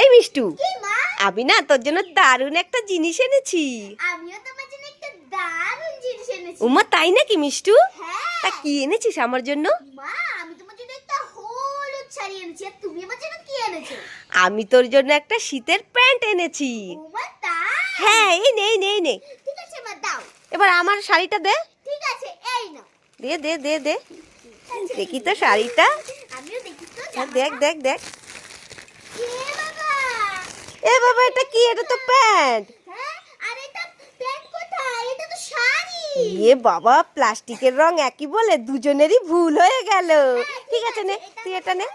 এই মিষ্টু আমি না তোর জন্য দারুণ একটা জিনিস এনেছি। আমিও তোমার জন্য একটা দারুণ জিনিস এনেছি। উমা তাই নাকি মিষ্টু? হ্যাঁ। তা কি এনেছিস আমার জন্য? মা আমি তোমার জন্য একটা হলুদ শাড়ি এনেছি। আর তুমি আমার জন্য কি এনেছো? আমি তোর জন্য একটা শীতের প্যান্ট এনেছি। তাই? হ্যাঁ এই নে এই নে নে। ঠিক আছে মা দাও। এবার আমার শাড়িটা দে। ঠিক আছে এই নাও। দে দে দে দে। দেখি তো শাড়িটা। আমিও দেখি তো দেখ দেখ দেখ এ বাবা এটা কি? এটা তো প্যান্ট। এ বাবা প্লাস্টিকের রং একই বলে দুজনেরই ভুল হয়ে গেল। ঠিক আছে নে তুই এটা নে।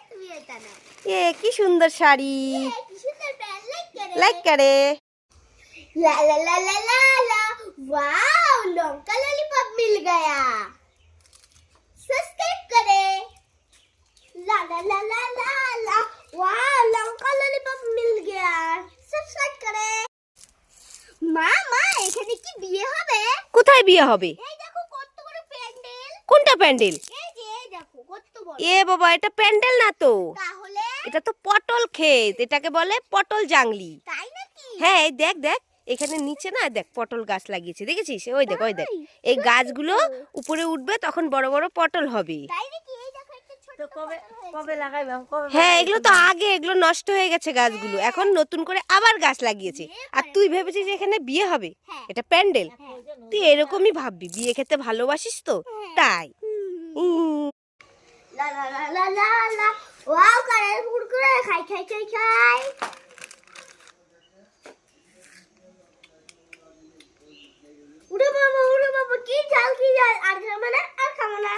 এ কি সুন্দর শাড়ি। লাইক করে লা লা লা লা লা ওয়াও কোথায় বিয়ে হবে? এই দেখো কত বড় প্যান্ডেল। কোনটা প্যান্ডেল? এই যে এই দেখো কত বড়। এ বাবা এটা প্যান্ডেল না তো। এটা তো পটল ক্ষেত এটাকে বলে পটল জাংলি। হ্যাঁ এই দেখ দেখ এখানে নিচে না দেখ পটল গাছ লাগিয়েছে দেখেছিস? ওই দেখ ওই দেখ এই গাছগুলো উপরে উঠবে তখন বড় বড় পটল হবে। হ্যাঁ এগুলো তো আগে এগুলো নষ্ট হয়ে গেছে গাছগুলো। এখন নতুন করে আবার গাছ লাগিয়েছে। আর তুই ভেবেছিস যে এখানে বিয়ে হবে? হ্যাঁ। এটা প্যান্ডেল। হ্যাঁ। তুই এরকমই ভাববি বিয়ে খেতে ভালোবাসিস তো তাই লা লা লা লা লা ওয়াও কারের কুরকুরে খাই খাই খাই খাই উড়ে বাবা উড়ে বাবা কি ঝাল কি ঝাল আর খাব না আর খাব না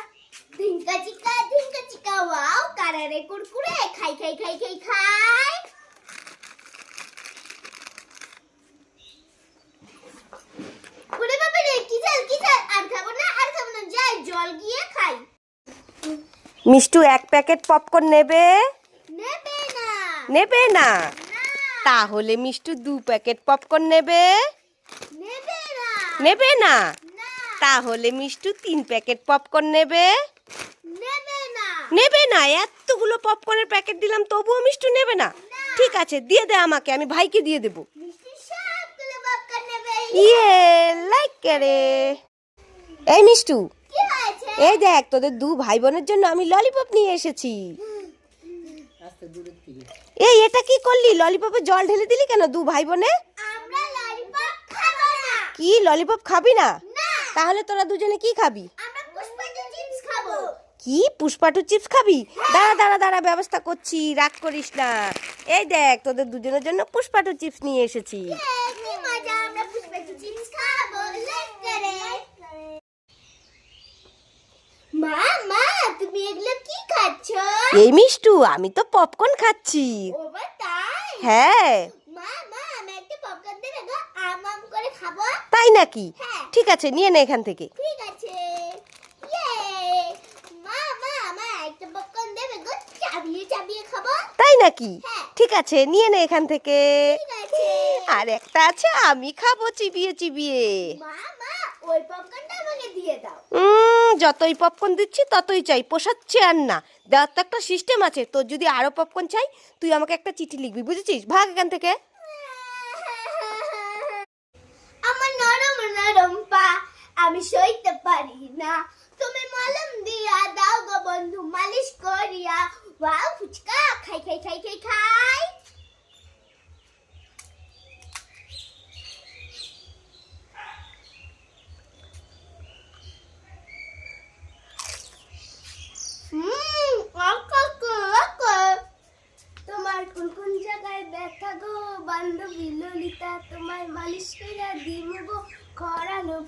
ধিঙ্কা চিকা ধিঙ্কা চিকা ওয়াও কারের কুরকুরে খাই খাই খাই খাই খাই উড়ে বাবা রে কি ঝাল কি ঝাল আর খাব না আর খাব না যাই জল গিয়ে খাই মিষ্টু এক প্যাকেট পপকর্ন নেবে? নেবে না। তাহলে মিষ্টু দু প্যাকেট পপকর্ন নেবে? নেবে না। তাহলে মিষ্টু তিন প্যাকেট পপকর্ন নেবে? নেবে না। এতগুলো পপকর্নের প্যাকেট দিলাম তবুও মিষ্টু নেবে না। ঠিক আছে দিয়ে দে আমাকে আমি ভাইকে দিয়ে দেবো। ইয়ে লাইক করে। এই মিষ্টু এই দেখ তোদের দু ভাই বোনের জন্য আমি ললিপপ নিয়ে এসেছি। এই এটা কি করলি? ললিপপে জল ঢেলে দিলি কেন দু ভাই বোনে আমরা ললিপপ খাব না। কি ললিপপ খাবি না? না। তাহলে তোরা দুজনে কি খাবি? আমরা পুষ্পাঞ্জ চিপস কি পুষ্পাটু চিপস খাবি? দাঁড়া দাঁড়া দাঁড়া ব্যবস্থা করছি রাগ করিস না। এই দেখ তোদের দুজনের জন্য পুষ্পাটু চিপস নিয়ে এসেছি। মজা আমরা পুষ্পাঞ্জ চিপস খাব। মা মা তুমি এগুলো কি খাচ্ছো? এই মিষ্টু আমি তো পপকর্ন খাচ্ছি। ও বা তাই? হ্যাঁ। মা মা আমি একটা পপকর্ন দেবে গো আম আম করে খাব। তাই নাকি? হ্যাঁ। ঠিক আছে নিয়ে নে এখান থেকে। ঠিক আছে। ইয়ে। মা মা আমার একটা পপকর্ন দেবে গো চাবিয়ে চাবিয়ে খাব। তাই নাকি? হ্যাঁ। ঠিক আছে নিয়ে নে এখান থেকে। ঠিক আছে। আর একটা আছে আমি খাব চিবিয়ে চিবিয়ে। মা মা ওই পপকর্নটা আমাকে দিয়ে দাও উম, যতই পপকর্ন দিচ্ছি, ততই চাই। পোষাচ্ছে আর না। দেওয়ার তো একটা সিস্টেম আছে। তোর যদি আরও পপকর্ন চাই, তুই আমাকে একটা চিঠি লিখবি, বুঝেছিস? ভাগ এখান থেকে। আমার নরম নরম পা, আমি সইতে পারি না তুমি মলম দিয়া দাও গো বন্ধু মালিশ করিয়া ওয়াও ফুচকা খাই খাই খাই খাই খাই হুম অঙ্ক অঙ্ক তোমার কোন কোন জায়গায় ব্যথা গো বান্ধবী ললিতা তোমার মালিশ কইরা দিমু গো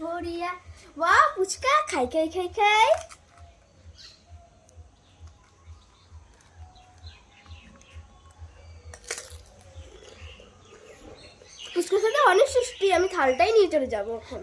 ভরিয়া। ওয়া পুচকা খাই খাই খাই খাই। পুচকা খেতে অনেক সৃষ্টি, আমি থালটাই নিয়ে চলে যাব এখন।